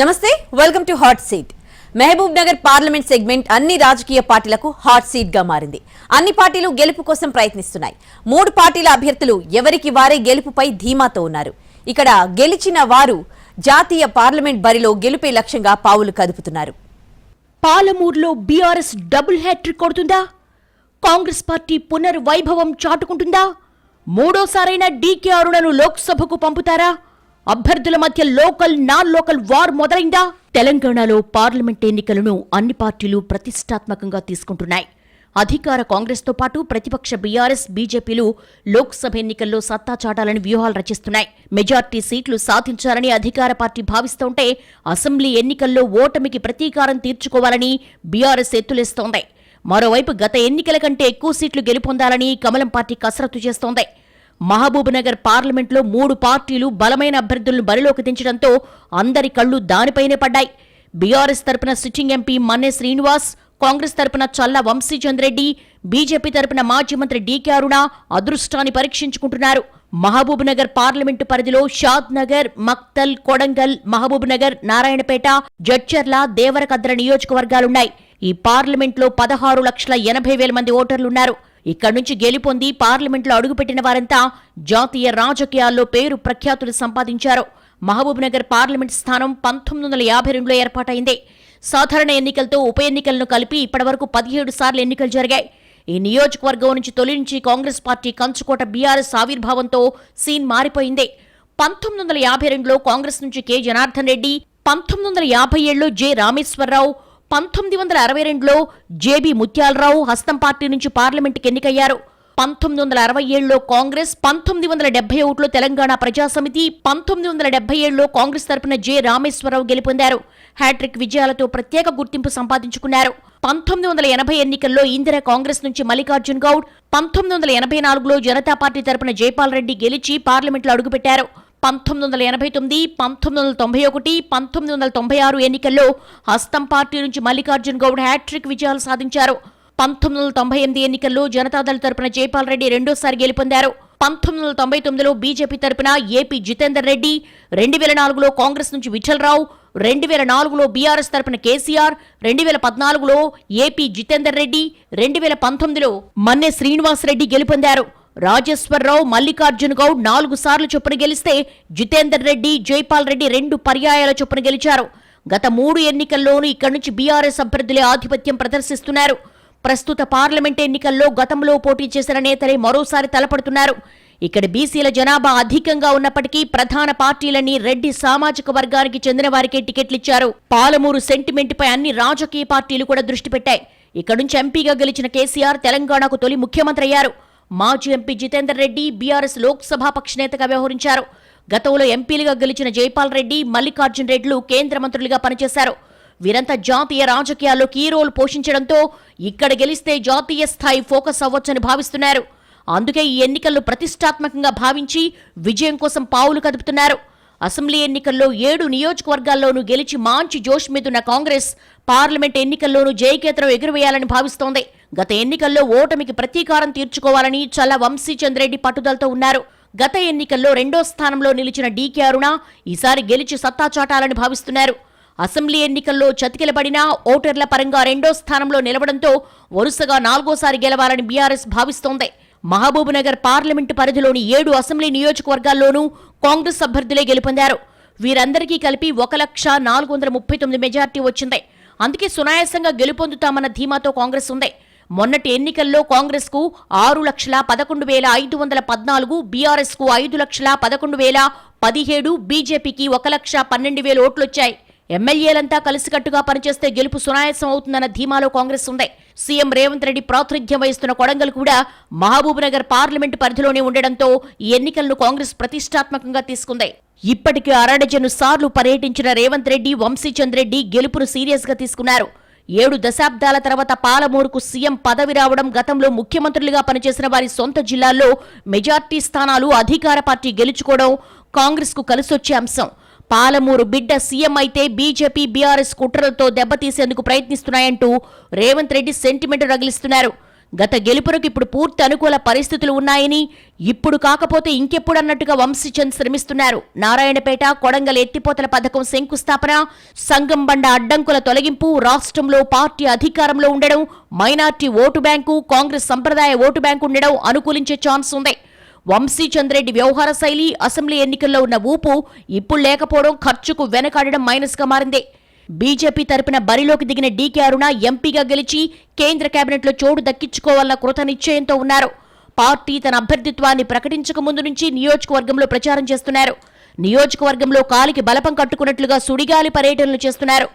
నమస్తే welcome to hot seat Mahabubnagar parliament segment అన్ని రాజకీయ పార్టీలకు హాట్ సీట్గా మారింది. అన్ని పార్టీలు గెలుపు కోసం ప్రయత్నిస్తున్నాయి. మూడు పార్టీల అభ్యర్థులు ఎవరికి వారే గెలుపుపై ధీమాతో ఉన్నారు. ఇక్కడ గెలిచిన వారు జాతీయ పార్లమెంట్ బరిలో గెలుపే లక్ష్యంగా పావులు కదుపుతున్నారు. పాలమూరులో బీఆర్ఎస్ డబుల్ హ్యాట్రిక్ కొడుతుందా? కాంగ్రెస్ పార్టీ పునర్వైభవం చాటుకుంటుందా? మూడోసారైనా డీకే అరుణను లోక్సభకు పంపుతారా? అభ్యర్థుల మధ్య లోకల్ నాన్ లోకల్ వార్ మొదలైందా? తెలంగాణలో పార్లమెంట్ ఎన్నికలను అన్ని పార్టీలు ప్రతిష్టాత్మకంగా తీసుకుంటున్నాయి. అధికార కాంగ్రెస్తో పాటు ప్రతిపక్ష బీఆర్ఎస్ బీజేపీలు లోక్సభ ఎన్నికల్లో సత్తా చాటాలని వ్యూహాలు రచిస్తున్నాయి. మెజార్టీ సీట్లు సాధించాలని అధికార పార్టీ భావిస్తుంటే అసెంబ్లీ ఎన్నికల్లో ఓటమికి ప్రతీకారం తీర్చుకోవాలని బీఆర్ఎస్ ఎత్తులేస్తోంది. మరోవైపు గత ఎన్నికల కంటే ఎక్కువ సీట్లు గెలుపొందాలని కమలం పార్టీ కసరత్తు చేస్తోంది. మహబూబ్నగర్ పార్లమెంట్లో మూడు పార్టీలు బలమైన అభ్యర్థులను బరిలోకి దించడంతో అందరి కళ్ళు దానిపైనే పడ్డాయి. బీఆర్ఎస్ తరపున sitting MP Manne Srinivas Congress తరపున చల్ల వంశీచంద్రెడ్డి బీజేపీ తరపున మాజీ మంత్రి డీకే అరుణ అదృష్టాన్ని పరీక్షించుకుంటున్నారు. మహబూబ్ నగర్ పార్లమెంటు పరిధిలో షాద్ నగర్ మక్తల్ కొడంగల్ మహబూబ్ నగర్ నారాయణపేట జడ్చర్ల దేవరకద్ర నియోజకవర్గాలున్నాయి. ఈ పార్లమెంట్లో పదహారు లక్షల ఎనభై వేల మంది ఓటర్లున్నారు. ఇక్కడి నుంచి గెలుపొంది పార్లమెంట్లో అడుగుపెట్టిన వారంతా జాతీయ రాజకీయాల్లో పేరు ప్రఖ్యాతులు సంపాదించారు. మహబూబ్నగర్ పార్లమెంట్ స్థానం పంతొమ్మిది వందల యాభై రెండులో ఏర్పాటైంది. సాధారణ ఎన్నికలతో ఉప ఎన్నికలను కలిపి ఇప్పటివరకు పదిహేడు సార్లు ఎన్నికలు జరిగాయి. ఈ నియోజకవర్గం నుంచి తొలి నుంచి కాంగ్రెస్ పార్టీ కంచుకోట బీఆర్ఎస్ ఆవిర్భావంతో సీన్ మారిపోయింది. పంతొమ్మిది వందల యాభై రెండులో కాంగ్రెస్ నుంచి కె. జనార్దన్ రెడ్డి పంతొమ్మిది వందల యాభై ఏడులో జె. రామేశ్వరరావు పంతొమ్మిది వందల అరవై రెండులో జేబీ ముత్యాలరావు హస్తం పార్టీ నుంచి పార్లమెంటుకి ఎన్నికయ్యారు. పంతొమ్మిది వందల అరవై ఏడులో కాంగ్రెస్ పంతొమ్మిది వందల డెబ్బై ఒకటిలో తెలంగాణ ప్రజాసమితి పంతొమ్మిది వందల డెబ్బై ఏడులో కాంగ్రెస్ తరపున జె రామేశ్వరరావు గెలుపొందారు. హ్యాట్రిక్ విజయాలతో ప్రత్యేక గుర్తింపు సంపాదించుకున్నారు. పంతొమ్మిది వందల ఎనభై ఎన్నికల్లో ఇందిరా కాంగ్రెస్ నుంచి మల్లికార్జున్ గౌడ్ పంతొమ్మిది వందల ఎనభై నాలుగులో జనతా పార్టీ తరపున జైపాల్ రెడ్డి గెలిచి పార్లమెంట్లో అడుగుపెట్టారు. పంతొమ్మిది వందల ఎనభై తొమ్మిది పంతొమ్మిది వందల తొంభై ఒకటి పంతొమ్మిది వందల తొంభై ఆరు ఎన్నికల్లో హస్తం పార్టీ నుంచి మల్లికార్జున్ గౌడ్ హ్యాట్రిక్ విజయాలు సాధించారు. పంతొమ్మిది వందల తొంభై ఎనిమిది ఎన్నికల్లో జనతాదళ తరపున జైపాల్ రెడ్డి రెండోసారి గెలుపొందారు. పంతొమ్మిది వందల తొంభై తొమ్మిదిలో బీజేపీ తరపున ఏపీ జితేందర్ రెడ్డి రెండు వేల నాలుగులో కాంగ్రెస్ నుంచి విఠలరావు రెండు వేల నాలుగులో బీఆర్ఎస్ తరపున కేసీఆర్ రెండు వేల పద్నాలుగులో ఏపీ జితేందర్ రెడ్డి రెండు వేల పంతొమ్మిదిలో మన్నె శ్రీనివాస్ రెడ్డి గెలుపొందారు. రాజేశ్వరరావు మల్లికార్జున్ గౌడ్ నాలుగు సార్లు చొప్పున గెలిస్తే జితేందర్ రెడ్డి జైపాల్ రెడ్డి రెండు పర్యాయాల చొప్పున గెలిచారు. గత మూడు ఎన్నికల్లోనూ ఇక్కడి నుంచి బీఆర్ఎస్ అభ్యర్థులే ఆధిపత్యం ప్రదర్శిస్తున్నారు. ప్రస్తుత పార్లమెంట్ ఎన్నికల్లో గతంలో పోటీ చేసిన నేతలే మరోసారి తలపడుతున్నారు. ఇక్కడ బీసీల జనాభా అధికంగా ఉన్నప్పటికీ ప్రధాన పార్టీలన్నీ రెడ్డి సామాజిక వర్గానికి చెందిన వారికే టికెట్లిచ్చారు పాలమూరు సెంటిమెంట్ పై అన్ని రాజకీయ పార్టీలు కూడా దృష్టి పెట్టాయి. ఇక్కడ నుంచి ఎంపీగా గెలిచిన కేసీఆర్ తెలంగాణకు తొలి ముఖ్యమంత్రి అయ్యారు. మాజీ ఎంపీ జితేందర్ రెడ్డి బీఆర్ఎస్ లోక్సభ పక్ష నేతగా వ్యవహరించారు. గతంలో ఎంపీలుగా గెలిచిన జైపాల్ రెడ్డి మల్లికార్జున్ రెడ్లు కేంద్ర మంత్రులుగా పనిచేశారు. వీరంతా జాతీయ రాజకీయాల్లో కీ రోల్ పోషించడంతో ఇక్కడ గెలిస్తే జాతీయ స్థాయి ఫోకస్ అవ్వచ్చని భావిస్తున్నారు. అందుకే ఈ ఎన్నికల్లో ప్రతిష్టాత్మకంగా భావించి విజయం కోసం పావులు కదుపుతున్నారు. అసెంబ్లీ ఎన్నికల్లో ఏడు నియోజకవర్గాల్లోనూ గెలిచి మాంచి జోష్ మీదున్న కాంగ్రెస్ పార్లమెంట్ ఎన్నికల్లోనూ జయకేతనం ఎగురవేయాలని భావిస్తోంది. గత ఎన్నికల్లో ఓటమికి ప్రతీకారం తీర్చుకోవాలని చల్ల వంశీచంద్రెడ్డి పట్టుదలతో ఉన్నారు. గత ఎన్నికల్లో రెండో స్థానంలో నిలిచిన డీకే అరుణ ఈసారి గెలిచి సత్తా చాటాలని భావిస్తున్నారు. అసెంబ్లీ ఎన్నికల్లో చతికిలబడినా ఓటర్ల పరంగా రెండో స్థానంలో నిలవడంతో వరుసగా నాలుగోసారి గెలవాలని బీఆర్ఎస్ భావిస్తోంది. మహబూబ్నగర్ పార్లమెంటు పరిధిలోని ఏడు అసెంబ్లీ నియోజకవర్గాల్లోనూ కాంగ్రెస్ అభ్యర్థులే గెలుపొందారు. వీరందరికీ కలిపి ఒక లక్ష నాలుగు వందల ముప్పై తొమ్మిది మెజార్టీ వచ్చింది. అందుకే సునాయాసంగా గెలుపొందుతామన్న ధీమాతో కాంగ్రెస్ ఉంది. మొన్నటి ఎన్నికల్లో కాంగ్రెస్కు ఆరు లక్షల పదకొండు వేల ఐదు వందల పద్నాలుగు బీఆర్ఎస్కు ఐదు లక్షల పదకొండు వేల పదిహేడు బీజేపీకి ఒక లక్ష పన్నెండు వేల ఓట్లొచ్చాయి. ఎమ్మెల్యేలంతా కలిసికట్టుగా పనిచేస్తే గెలుపు సునాయాసం అవుతుందన్న ధీమాలో కాంగ్రెస్ ఉంది. సీఎం రేవంత్ రెడ్డి ప్రాతినిధ్యం వహిస్తున్న కొడంగల్ కూడా మహబూబ్నగర్ పార్లమెంటు పరిధిలోనే ఉండడంతో ఈ ఎన్నికలను కాంగ్రెస్ ప్రతిష్టాత్మకంగా తీసుకుంది. ఇప్పటికే అరడజను సార్లు పర్యటించిన రేవంత్ రెడ్డి వంశీచంద్ రెడ్డి గెలుపును సీరియస్గా తీసుకున్నారు. ఏడు దశాబ్దాల తర్వాత పాలమూరుకు సీఎం పదవి రావడం గతంలో ముఖ్యమంత్రులుగా పనిచేసిన వారి సొంత జిల్లాల్లో మెజార్టీ స్థానాలు అధికార పార్టీ గెలుచుకోవడం కాంగ్రెస్కు కలిసొచ్చే అంశం. పాలమూరు బిడ్డ సీఎం అయితే బీజేపీ బీఆర్ఎస్ కుట్రలతో దెబ్బతీసేందుకు ప్రయత్నిస్తున్నాయంటూ రేవంత్ రెడ్డి సెంటిమెంట్ రగిలిస్తున్నారు. గత గెలుపురకు ఇప్పుడు పూర్తి అనుకూల పరిస్థితులు ఉన్నాయని ఇప్పుడు కాకపోతే ఇంకెప్పుడన్నట్టుగా వంశీచంద్ శ్రమిస్తున్నారు. నారాయణపేట కొడంగల్ ఎత్తిపోతల పథకం శంకుస్థాపన సంగం బండ అడ్డంకుల తొలగింపు రాష్ట్రంలో పార్టీ అధికారంలో ఉండడం మైనార్టీ ఓటు బ్యాంకు కాంగ్రెస్ సంప్రదాయ ఓటు బ్యాంకు ఉండడం అనుకూలించే ఛాన్స్ ఉంది. వంశీ చంద్రెడ్డి వ్యవహార శైలి అసెంబ్లీ ఎన్నికల్లో ఉన్న ఊపు ఇప్పుడు లేకపోవడం ఖర్చుకు వెనకాడడం మైనస్గా మారింది. బీజేపీ తరపున బరిలోకి దిగిన డీకే అరుణ ఎంపీగా గెలిచి కేంద్ర కేబినెట్లో చోటు దక్కించుకోవాలన్న కృత నిశ్చయంతో ఉన్నారు. పార్టీ తన అభ్యర్థిత్వాన్ని ప్రకటించక ముందు నుంచి నియోజకవర్గంలో ప్రచారం చేస్తున్నారు. నియోజకవర్గంలో కాలికి బలపం కట్టుకున్నట్లుగా సుడిగాలి పర్యటనలు చేస్తున్నారు.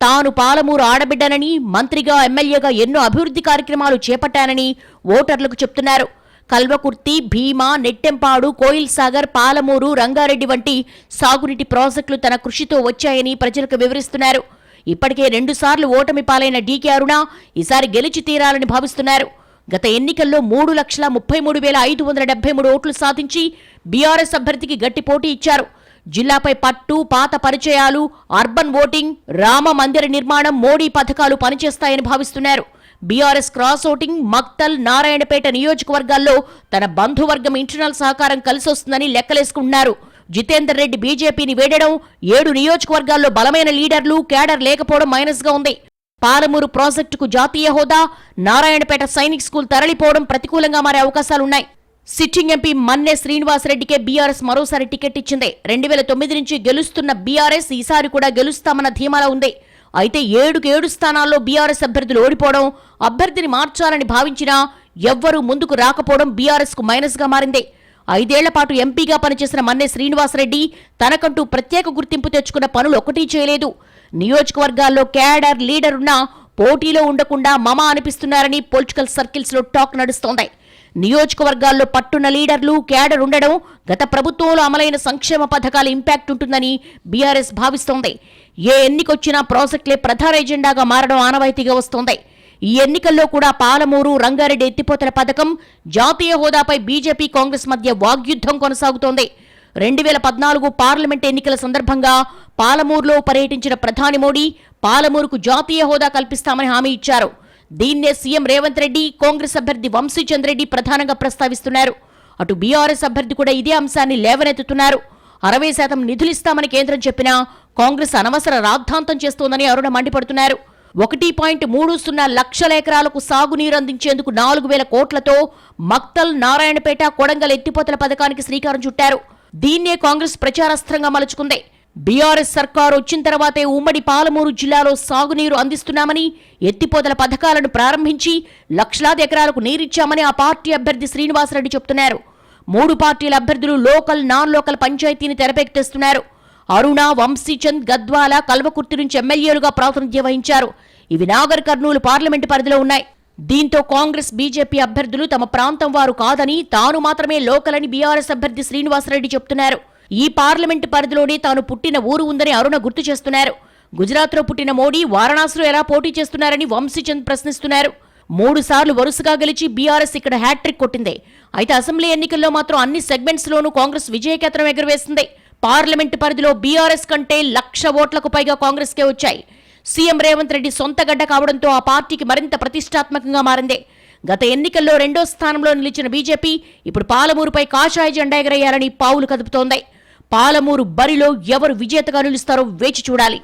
తాను పాలమూరు ఆడబిడ్డనని మంత్రిగా ఎమ్మెల్యేగా ఎన్నో అభివృద్ధి కార్యక్రమాలు చేపట్టానని ఓటర్లకు చెప్తున్నారు. కల్వకుర్తి భీమా నెట్టెంపాడు కోయిల్ సాగర్ పాలమూరు రంగారెడ్డి వంటి సాగునీటి ప్రాజెక్టులు తన కృషితో వచ్చాయని ప్రజలకు వివరిస్తున్నారు. ఇప్పటికే రెండుసార్లు ఓటమి పాలైన డీకే అరుణ ఈసారి గెలిచి తీరాలని భావిస్తున్నారు. గత ఎన్నికల్లో మూడు లక్షల ముప్పై మూడు వేల ఐదు వందల డెబ్బై మూడు ఓట్లు సాధించి బీఆర్ఎస్ అభ్యర్థికి గట్టి పోటీ ఇచ్చారు. జిల్లాపై పట్టు పాత పరిచయాలు అర్బన్ ఓటింగ్ రామ మందిర నిర్మాణం మోడీ పథకాలు పనిచేస్తాయని భావిస్తున్నారు. BRS cross voting Makthal Narayanpet నియోజకవర్గాల్లో తన బంధువర్గం ఇంటర్నల్ సహకారం కలిసొస్తుందని లెక్కలేసుకుంటున్నారు. జితేందర్ రెడ్డి బీజేపీని వేడడం ఏడు నియోజకవర్గాల్లో బలమైన లీడర్లు కేడర్ లేకపోవడం మైనస్గా ఉంది. పాలమూరు ప్రాజెక్టుకు జాతీయ హోదా నారాయణపేట సైనిక్ స్కూల్ తరలిపోవడం ప్రతికూలంగా మారే అవకాశాలున్నాయి. సిట్టింగ్ ఎంపీ మన్నె శ్రీనివాసరెడ్డికే బీఆర్ఎస్ మరోసారి టికెట్ ఇచ్చింది. రెండు వేల తొమ్మిది నుంచి గెలుస్తున్న బీఆర్ఎస్ ఈసారి కూడా గెలుస్తామన్న ధీమాలో ఉంది. అయితే ఏడుకు ఏడు స్థానాల్లో బీఆర్ఎస్ అభ్యర్థులు ఓడిపోవడం అభ్యర్థిని మార్చాలని భావించినా ఎవ్వరూ ముందుకు రాకపోవడం బీఆర్ఎస్కు మైనస్గా మారింది. ఐదేళ్ళ పాటు ఎంపీగా పనిచేసిన మన్నె శ్రీనివాసరెడ్డి తనకంటూ ప్రత్యేక గుర్తింపు తెచ్చుకున్న పనులు ఒకటీ చేయలేదు. నియోజకవర్గాల్లో క్యాడర్ లీడర్ ఉన్నా పోటీలో ఉండకుండా మమ అనిపిస్తున్నారని పొలిటికల్ సర్కిల్స్లో టాక్ నడుస్తోంది. నియోజకవర్గాల్లో పట్టున్న లీడర్లు క్యాడర్ ఉండడం గత ప్రభుత్వంలో అమలైన సంక్షేమ పథకాల ఇంపాక్ట్ ఉంటుందని బీఆర్ఎస్ భావిస్తోంది. ఏ ఎన్నికొచ్చినా ప్రాజెక్టులే ప్రధాన ఎజెండాగా మారడం ఆనవాయితీగా వస్తోంది. ఈ ఎన్నికల్లో కూడా పాలమూరు రంగారెడ్డి ఎత్తిపోతల పథకం జాతీయ హోదాపై బీజేపీ కాంగ్రెస్ మధ్య వాగ్యుద్ధం కొనసాగుతోంది. రెండు వేల పద్నాలుగు పార్లమెంట్ ఎన్నికల సందర్భంగా పాలమూరులో పర్యటించిన ప్రధాని మోడీ పాలమూరుకు జాతీయ హోదా కల్పిస్తామని హామీ ఇచ్చారు. దీన్నే సీఎం రేవంత్ రెడ్డి కాంగ్రెస్ అభ్యర్థి వంశీచంద్ర రెడ్డి ప్రధానంగా ప్రస్తావిస్తున్నారు. అటు బీఆర్ఎస్ అభ్యర్థి కూడా ఇదే అంశాన్ని లేవనెత్తుతున్నారు. అరవై శాతం నిధులిస్తామని కేంద్రం చెప్పినా కాంగ్రెస్ అనవసర రాద్ధాంతం చేస్తోందని అరుణ మండిపడుతున్నారు. ఒకటి పాయింట్ మూడు సున్నా లక్షల ఎకరాలకు సాగునీరు అందించేందుకు నాలుగు వేల కోట్లతో మక్తల్ నారాయణపేట కొడంగల్ ఎత్తిపోతల పథకానికి శ్రీకారం చుట్టారు. దీన్నే కాంగ్రెస్ ప్రచారాస్త్రంగా మలుచుకుంది. బీఆర్ఎస్ సర్కారు వచ్చిన తర్వాతే ఉమ్మడి పాలమూరు జిల్లాలో సాగునీరు అందిస్తున్నామని ఎత్తిపోతల పథకాలను ప్రారంభించి లక్షలాది ఎకరాలకు నీరిచ్చామని ఆ పార్టీ అభ్యర్థి శ్రీనివాసరెడ్డి చెప్తున్నారు. మూడు పార్టీల అభ్యర్థులు లోకల్ నాన్ లోకల్ పంచాయతీని తెరపెక్కిస్తున్నారు. అరుణ వంశీచంద్ గద్వాల కల్వకుర్తి నుంచి ఎమ్మెల్యేలుగా ప్రాతినిధ్యం వహించారు. ఇవి నాగర్ కర్నూలు పార్లమెంటు పరిధిలో ఉన్నాయి. దీంతో కాంగ్రెస్ బీజేపీ అభ్యర్థులు తమ ప్రాంతం వారు కాదని తాను మాత్రమే లోకల్ అని బీఆర్ఎస్ అభ్యర్థి శ్రీనివాసరెడ్డి చెప్తున్నారు. ఈ పార్లమెంటు పరిధిలోనే తాను పుట్టిన ఊరు ఉందని అరుణ గుర్తు చేస్తున్నారు. గుజరాత్లో పుట్టిన మోడీ వారణాసిలో ఎలా పోటీ చేస్తున్నారని వంశీచంద్ ప్రశ్నిస్తున్నారు. మూడు సార్లు వరుసగా గెలిచి బీఆర్ఎస్ ఇక్కడ హ్యాట్రిక్ కొట్టింది. అయితే అసెంబ్లీ ఎన్నికల్లో మాత్రం అన్ని సెగ్మెంట్స్ లోనూ కాంగ్రెస్ విజయకేతనం ఎగురవేసింది. పార్లమెంటు పరిధిలో బీఆర్ఎస్ కంటే లక్ష ఓట్లకు పైగా కాంగ్రెస్కే వచ్చాయి. సీఎం రేవంత్ రెడ్డి సొంత గడ్డ కావడంతో ఆ పార్టీకి మరింత ప్రతిష్టాత్మకంగా మారింది. గత ఎన్నికల్లో రెండో స్థానంలో నిలిచిన బీజేపీ ఇప్పుడు పాలమూరుపై కాషాయ జెండా ఎగరయ్యారని పావులు కదుపుతోంది. పాలమూరు బరిలో ఎవరు విజేతగా నిలుస్తారో వేచి చూడాలి.